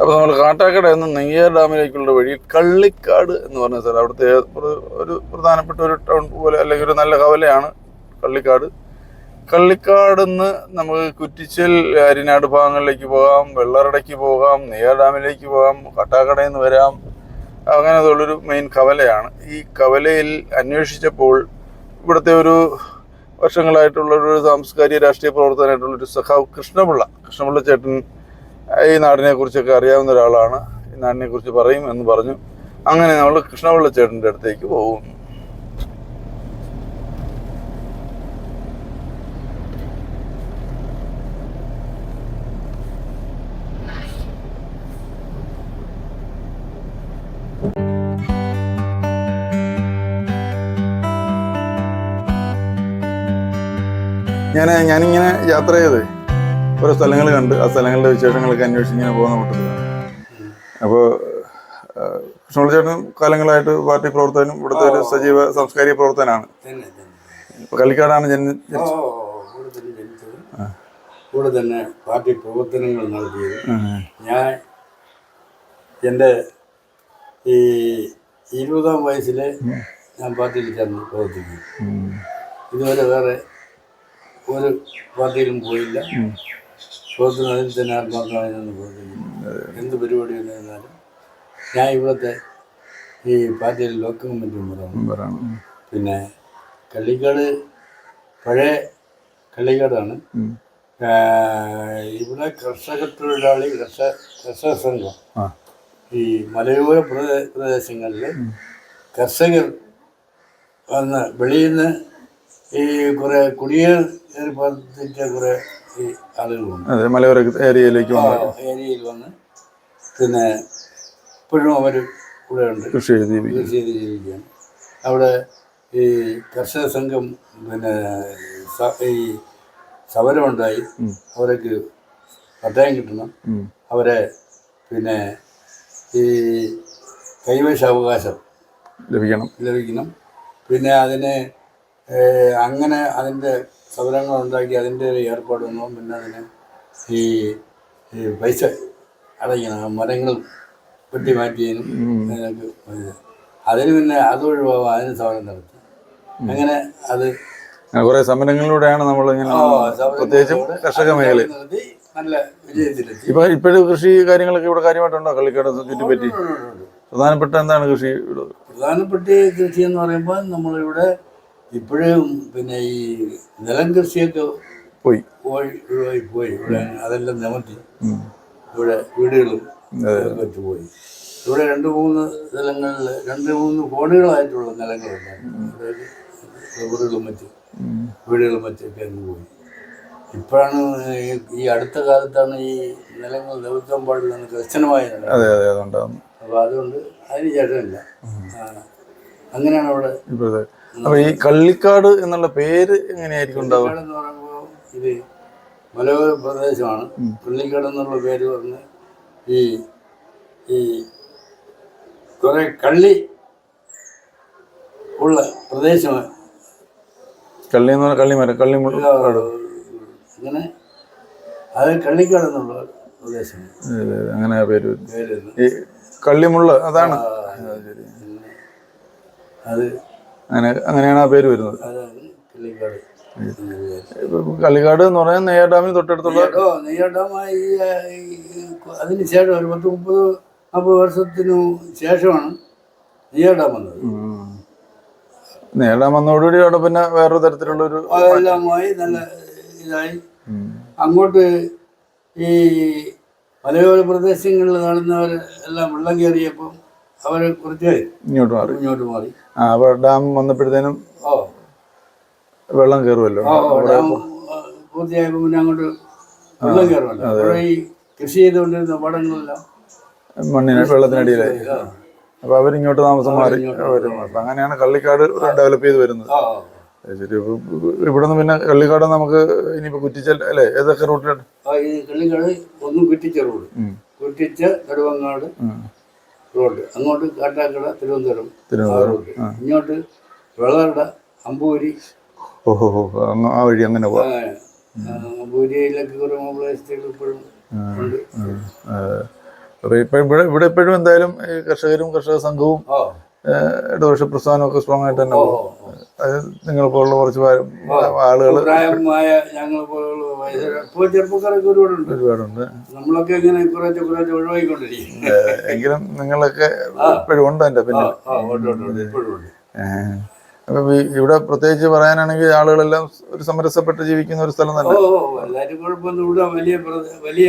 അപ്പോൾ നമ്മൾ കാട്ടാക്കട എന്ന നെയ്യാർ ഡാമിലേക്കുള്ള വഴി കള്ളിക്കാട് എന്ന് പറഞ്ഞ സ്ഥലം. അവിടുത്തെ ഒരു- പ്രധാനപ്പെട്ട ഒരു ടൗൺ പോലെ അല്ലെങ്കിൽ ഒരു നല്ല കവലയാണ് കള്ളിക്കാട്. കള്ളിക്കാട് നിന്ന് നമുക്ക് കുറ്റിച്ചൽ അരിനാട് ഭാഗങ്ങളിലേക്ക് പോകാം വെള്ളറടയ്ക്ക് പോകാം നെയ്യാർ ഡാമിലേക്ക് പോകാം കാട്ടാക്കടയിൽ നിന്ന് വരാം. അങ്ങനെ ഉള്ളൊരു മെയിൻ കവലയാണ്. ഈ കവലയിൽ അന്വേഷിച്ചപ്പോൾ ഇവിടുത്തെ ഒരു വർഷങ്ങളായിട്ടുള്ള ഒരു സാംസ്കാരിക രാഷ്ട്രീയ പ്രവർത്തനമായിട്ടുള്ള ഒരു സഖാവ് കൃഷ്ണപിള്ള കൃഷ്ണപിള്ള ചേട്ടൻ ഈ നാടിനെ കുറിച്ചൊക്കെ അറിയാവുന്ന ഒരാളാണ്. ഈ നാടിനെ കുറിച്ച് പറയും എന്ന് പറഞ്ഞു. അങ്ങനെ നമ്മൾ കൃഷ്ണപിള്ള ചേട്ടന്റെ അടുത്തേക്ക് പോകും. ഞാൻ ഞാനിങ്ങനെ യാത്ര ചെയ്ത് ഓരോ സ്ഥലങ്ങൾ കണ്ട് ആ സ്ഥലങ്ങളുടെ വിശേഷങ്ങളൊക്കെ അന്വേഷിച്ച് ഇങ്ങനെ പോകുന്ന കൂട്ടത്തിലാണ്. അപ്പോൾ കൃഷ്ണപിള്ള ചേട്ടൻ കാലങ്ങളായിട്ട് പാർട്ടി പ്രവർത്തകനും ഇവിടുത്തെ ഒരു സജീവ സാംസ്കാരിക പ്രവർത്തനമാണ് ഇവിടെ തന്നെ. ജനിച്ചത്. കൂടെ തന്നെ പാർട്ടി പ്രവർത്തനങ്ങൾ നടത്തിയത്. ഞാൻ എന്റെ ഈ ഇരുപതാം വയസ്സിൽ ഞാൻ പാർട്ടിയിൽ ചേർന്ന് പ്രവർത്തിക്കും ഇതുവരെ വേറെ ഒരു പാർട്ടിയിലും പോയില്ല. പ്രവർത്തനത്തിൽ തന്നെ ആത്മാർത്ഥമായി നിന്ന് പ്രവർത്തിക്കുന്നു എന്ത് പരിപാടി ഞാൻ ഇവിടുത്തെ ഈ പാർട്ടിയിൽ ലോക്കൽ കമ്മിറ്റി മെമ്പറാണ്. പിന്നെ കള്ളിക്കാട് പഴയ കള്ളിക്കാടാണ്. ഇവിടെ കർഷക തൊഴിലാളി കർഷക കർഷക സംഘം ഈ മലയോര പ്രദേ പ്രദേശങ്ങളിൽ കർഷകർ വന്ന് വെളിയിൽ നിന്ന് ഈ കുറേ കുടിയേറി കുറേ ഈ ആളുകളുണ്ട്. അതെ മലയോര ഏരിയയിലേക്ക് ഏരിയയിൽ വന്ന് പിന്നെ ഇപ്പോഴും അവർ ഇവിടെ ഉണ്ട്. കൃഷി ചെയ്ത് കൃഷി ചെയ്ത് ജീവിക്കുകയാണ് അവിടെ ഈ കർഷക സംഘം പിന്നെ ഈ സമരമുണ്ടായി. അവർക്ക് പട്ടയം കിട്ടണം. അവരെ പിന്നെ ഈ കൈവശാവകാശം ലഭിക്കണം. ലഭിക്കണം. പിന്നെ അതിന് അങ്ങനെ അതിന്റെ സമരങ്ങൾ ഉണ്ടാക്കി അതിന്റെ ഒരു ഏർപ്പാട് വന്നു. പിന്നെ അതിന് ഈ ഈ പൈസ അടയ്ക്കണം. മരങ്ങൾ വെട്ടി മാറ്റിയതിനും അതിനൊക്കെ അതിന് പിന്നെ അത് ഒഴിവാകാൻ അതിന് സമരം നടത്തി. അങ്ങനെ അത് കുറേ സമരങ്ങളിലൂടെയാണ് നമ്മൾ ഇങ്ങനെ പ്രത്യേകിച്ചും കർഷക മേഖല മേഖലയിൽ. ഇപ്പൊ ഇപ്പോഴും കൃഷി കാര്യങ്ങളൊക്കെ ഇവിടെ കാര്യമായിട്ടുണ്ടോ കള്ളിക്കട ചുറ്റിപ്പറ്റി. പ്രധാനപ്പെട്ട എന്താണ് കൃഷി? പ്രധാനപ്പെട്ട കൃഷി എന്ന് പറയുമ്പോൾ നമ്മളിവിടെ ഇപ്പോഴും പിന്നെ ഈ നിലം കൃഷിയൊക്കെ പോയി. പോയി ഒഴിവായി പോയി. ഇവിടെ അതെല്ലാം നിമത്തി ഇവിടെ വീടുകളും പോയി ഇവിടെ രണ്ട് മൂന്ന് നിലങ്ങളിൽ രണ്ട് മൂന്ന് കോണുകളായിട്ടുള്ള നിലങ്ങളുണ്ടായിരുന്നു അതായത് റബ്ബറുകളും മറ്റ് വീടുകളും മറ്റൊക്കെ അങ്ങ് പോയി. ഇപ്പോഴാണ് ഈ- അടുത്ത കാലത്താണ് ഈ നിലങ്ങൾ നിവർത്താൻ പാടില്ല എന്ന് കർശനമായ അപ്പോൾ അതുകൊണ്ട് അതിന് ചേട്ടമില്ല അങ്ങനെയാണ് അവിടെ അപ്പൊ ഈ കള്ളിക്കാട് എന്നുള്ള പേര് എങ്ങനെയായിരിക്കും ഉണ്ടാവുക? ഇത് മലയോര പ്രദേശമാണ്. കള്ളിക്കാട് എന്നുള്ള പേര് പറഞ്ഞ് ഈ ഈ കുറെ കള്ളി ഉള്ള പ്രദേശമാണ് കള്ളി എന്ന് പറഞ്ഞാൽ കള്ളിമരം കള്ളി അങ്ങനെ അത് കള്ളിക്കാട് എന്നുള്ള പ്രദേശമാണ്. അങ്ങനെ. പേര് ഈ കള്ളിമുള്ള അതാണ്. അത് അങ്ങനെ അങ്ങനെയാണ് ആ പേര് വരുന്നത്. കള്ളിക്കാട്. എന്ന പറഞ്ഞാൽ നെയ്യാർ ഡാമിന് തൊട്ടടുത്തുള്ള നെയ്യാട്ടോ നെയ്യാട്ടമായി അതിന് ശേഷം ഒരു പത്ത് മുപ്പത് നാൽപ്പത് വർഷത്തിനു ശേഷമാണ് നെയ്യാട്ടം വന്നത്. ഉം. നെയ്യാർ ഡാം വന്നതോടുകൂടി അവിടെ പിന്നെ വേറൊരു തരത്തിലുള്ള ഒരു അതെല്ലാമായി നല്ല ഇതായി. അങ്ങോട്ട് ഈ മലയോര പ്രദേശങ്ങളിൽ നടന്നവർ എല്ലാം വെള്ളം കയറിയപ്പം അവർ ഇങ്ങോട്ട് മാറി. ഇങ്ങോട്ട് മാറി. ആ അപ്പൊ ഡാം വന്നപ്പോഴത്തേനും ഓ. വെള്ളം കയറുമല്ലോ ഡാം പിന്നെ അങ്ങോട്ട് വെള്ളം കയറുമല്ലോ ഈ കൃഷി ചെയ്തുകൊണ്ടിരുന്ന പടങ്ങളെല്ലാം മണ്ണിന് വെള്ളത്തിനടിയിലായി. അപ്പൊ അവരിങ്ങോട്ട് താമസം മാറി. അപ്പൊ അങ്ങനെയാണ് കള്ളിക്കാട് ഡെവലപ്പ് ചെയ്ത് വരുന്നത്. ശരി ഇവിടെ നിന്ന് പിന്നെ കള്ളിക്കാട് നമുക്ക് ഇനിയിപ്പോ കുറ്റിച്ചൽ അല്ലേ ഏതൊക്കെ റൂട്ടിലാണ്? കള്ളിക്കാട് ഒന്നും കുറ്റിച്ച റോഡ്. കുറ്റിച്ച നെടുവങ്ങാട്. റോഡ്. അങ്ങോട്ട് കാട്ടാക്കട തിരുവനന്തപുരം. റോഡ്. ഇങ്ങോട്ട് വെള്ളറട അമ്പൂരി. ഓഹോ ആ വഴി അങ്ങനെ അമ്പൂരിയിലൊക്കെ കുറേ മോബിലൈസുകൾ ഇപ്പോഴും ഉണ്ട്. ഇവിടെ ഇവിടെ ഇപ്പോഴും എന്തായാലും ഈ കർഷകരും കർഷക സംഘവും ഇടതുപക്ഷ പ്രസ്ഥാനവും ഒക്കെ സ്ട്രോങ് ആയിട്ട് തന്നെ അത് ഓ. അത് കുറച്ച് ആളുകൾ ഞങ്ങളെ ഞങ്ങൾ ഇപ്പോൾ ചെറുപ്പക്കാരൊക്കെ ഒരുപാടുണ്ട്. ഒരുപാടുണ്ട്. നമ്മളൊക്കെ ഇങ്ങനെ കുറേശ്ശെ കുറേശ്ശെ ഒഴിവാക്കിക്കൊണ്ടിരിക്കും എങ്കിലും നിങ്ങളൊക്കെ ഇപ്പോഴും ഉണ്ട് എന്റെ പിന്നെ. അപ്പം ഇവിടെ പ്രത്യേകിച്ച് പറയാനാണെങ്കിൽ ആളുകളെല്ലാം ഒരു സമരസപ്പെട്ട് ജീവിക്കുന്ന ഒരു സ്ഥലം തന്നെ. ഓ എല്ലാവരും കുഴപ്പമൊന്നും ഇവിടെ വലിയ വലിയ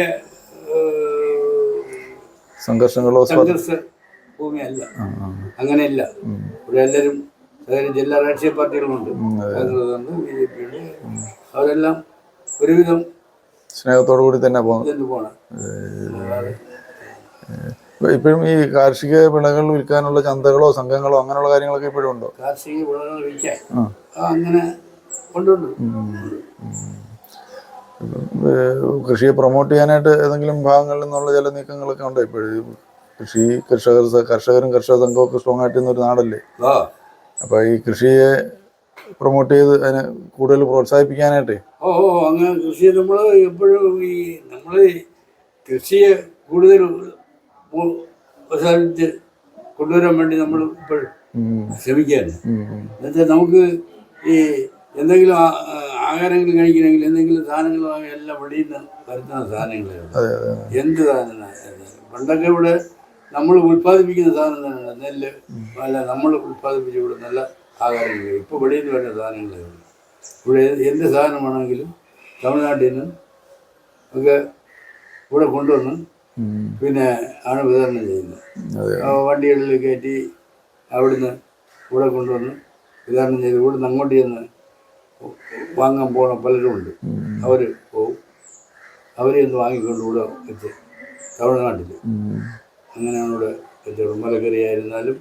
സംഘർഷങ്ങളോ സംഘർഷ ഭൂമിയല്ല. അങ്ങനെയല്ല. ഇവിടെ എല്ലാവരും ജില്ലാ രാഷ്ട്രീയ പാർട്ടികളുണ്ട് ബി ജെ അവരെല്ലാം ഒരുവിധം സ്നേഹത്തോടു കൂടി തന്നെ പോകുന്നത് ഇപ്പോഴും ഈ കാർഷിക വിളകൾ വിൽക്കാനുള്ള ചന്തകളോ സംഘങ്ങളോ അങ്ങനെയുള്ള കാര്യങ്ങളൊക്കെ ഇപ്പോഴും ഉണ്ടോ? കാർഷിക വിളകൾ വിൽക്കാൻ. അങ്ങനെ കൃഷിയെ പ്രൊമോട്ട് ചെയ്യാനായിട്ട് ഏതെങ്കിലും ഭാഗങ്ങളിൽ നിന്നുള്ള ചില നീക്കങ്ങളൊക്കെ ഉണ്ടോ ഇപ്പോഴും? കൃഷി കർഷകർ കർഷകരും കർഷക സംഘവും ഒക്കെ സ്ട്രോങ് ആയിട്ട് ഒരു നാടല്ലേ? അപ്പൊ ഈ കൃഷിയെ പ്രൊമോട്ട് ചെയ്ത് അതിനെ കൂടുതൽ പ്രോത്സാഹിപ്പിക്കാനായിട്ട്? ഓ ഓ അങ്ങനെ കൃഷി നമ്മൾ എപ്പോഴും ഈ നമ്മൾ കൃഷിയെ കൂടുതൽ പ്രോത്സാഹിപ്പിച്ച് കൊണ്ടുവരാൻ വേണ്ടി നമ്മൾ ഇപ്പോഴും ശ്രമിക്കുകയാണ്. എന്നുവെച്ചാൽ നമുക്ക് ഈ എന്തെങ്കിലും ആഹാരങ്ങൾ കഴിക്കണമെങ്കിൽ എന്തെങ്കിലും സാധനങ്ങൾ എല്ലാം വെളിയിൽ നിന്ന് വരുത്തുന്ന സാധനങ്ങളേ ഉള്ളൂ. അതെ അതെ. എന്ത് സാധനം പണ്ടൊക്കെ ഇവിടെ നമ്മൾ ഉൽപ്പാദിപ്പിക്കുന്ന സാധനം തന്നെയാണ്. നെല്ല് അല്ല നമ്മൾ ഉൽപ്പാദിപ്പിച്ച് ഇവിടെ നല്ല ആഹാരങ്ങൾ ഇപ്പോൾ വെളിയിൽ നിന്ന് വരുന്ന സാധനങ്ങളേ ഉള്ളൂ. ഇവിടെ എന്ത് സാധനമാണെങ്കിലും തമിഴ്നാട്ടിൽ നിന്ന് ഒക്കെ ഇവിടെ കൊണ്ടുവന്ന് പിന്നെ ആണ് വിതരണം ചെയ്യുന്നത്. വണ്ടികളിൽ കയറ്റി അവിടുന്ന് ഇവിടെ കൊണ്ടുവന്ന് വിതരണം ചെയ്ത് ഇവിടുന്ന് അങ്ങോട്ട് ചെന്ന് വാങ്ങാൻ പോണ പലരുമുണ്ട് അവർ പോവും. അവരെ ഒന്ന് വാങ്ങിക്കൊണ്ട് ഇവിടെ വെച്ച് തമിഴ്നാട്ടിൽ. അങ്ങനെയാണ് ഇവിടെ കച്ചവടം മലക്കറി ആയിരുന്നാലും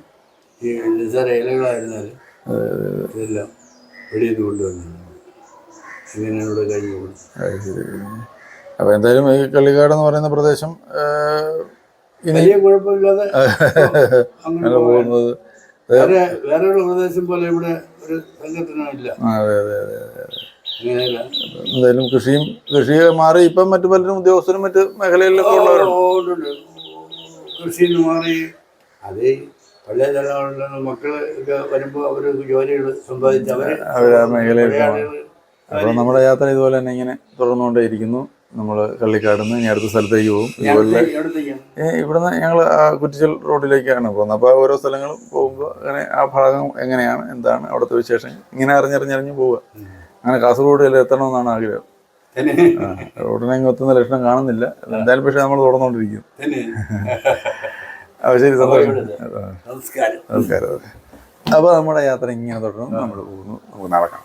ഈ നിസ്സാര ഇലകളായിരുന്നാലും ഇതെല്ലാം വെളിയിൽ കൊണ്ടുവന്നു ഇങ്ങനെയാണ് ഇവിടെ കഴിഞ്ഞു പോകുന്നത് അത് ശരി. അപ്പൊ എന്തായാലും ഈ കള്ളിക്കാട് എന്ന് പറയുന്ന പ്രദേശം വലിയ കുഴപ്പമില്ലാതെ അങ്ങനെ. പോകുന്നത് വേറെ വേറെയുള്ള പ്രദേശം പോലെ ഇവിടെ ഒരു സംഘടന അതെ അതെ അതെ അതെ. എന്തായാലും കൃഷിയും കൃഷി മാറി ഇപ്പം മറ്റു പലരും ഉദ്യോഗസ്ഥരും മറ്റ് മേഖലയിലൊക്കെ ഉള്ളവരുണ്ട്. കൃഷിയിൽ മാറി അത് പഴയ തലമുറയിലുള്ള മക്കൾ ഒക്കെ വരുമ്പോൾ അവർ ജോലികൾ സമ്പാദിച്ച് അവർ അവർ ആ മേഖലയിലാണ് അപ്പോൾ നമ്മുടെ യാത്ര ഇതുപോലെ തന്നെ ഇങ്ങനെ തുടർന്നുകൊണ്ടേയിരിക്കുന്നു നമ്മൾ കള്ളിക്കാട് നിന്ന് ഇനി അടുത്ത സ്ഥലത്തേക്ക് പോകും. ഇതുപോലെ ഇവിടുന്ന് ഞങ്ങൾ ആ കുറ്റിച്ചൽ റോഡിലേക്കാണ് പോകുന്നത്. അപ്പോൾ ഓരോ സ്ഥലങ്ങളും പോകുമ്പോൾ അങ്ങനെ ആ ഭാഗം എങ്ങനെയാണ്? എന്താണ് അവിടുത്തെ വിശേഷം ഇങ്ങനെ അറിഞ്ഞറിഞ്ഞറിഞ്ഞ് പോവുക. അങ്ങനെ കാസർഗോഡ് വരെ എത്തണമെന്നാണ് ആഗ്രഹം. റോഡിനെ ഒത്തുന്ന ലക്ഷണം കാണുന്നില്ല. എന്തായാലും പക്ഷേ നമ്മൾ തുടർന്നുകൊണ്ടിരിക്കും ശരി സന്തോഷം. നമസ്കാരം. നമസ്കാരം അപ്പോൾ നമ്മുടെ യാത്ര ഇങ്ങനെ തുടർന്ന് നമ്മൾ പോകുന്നു. നമുക്ക് നടക്കാം.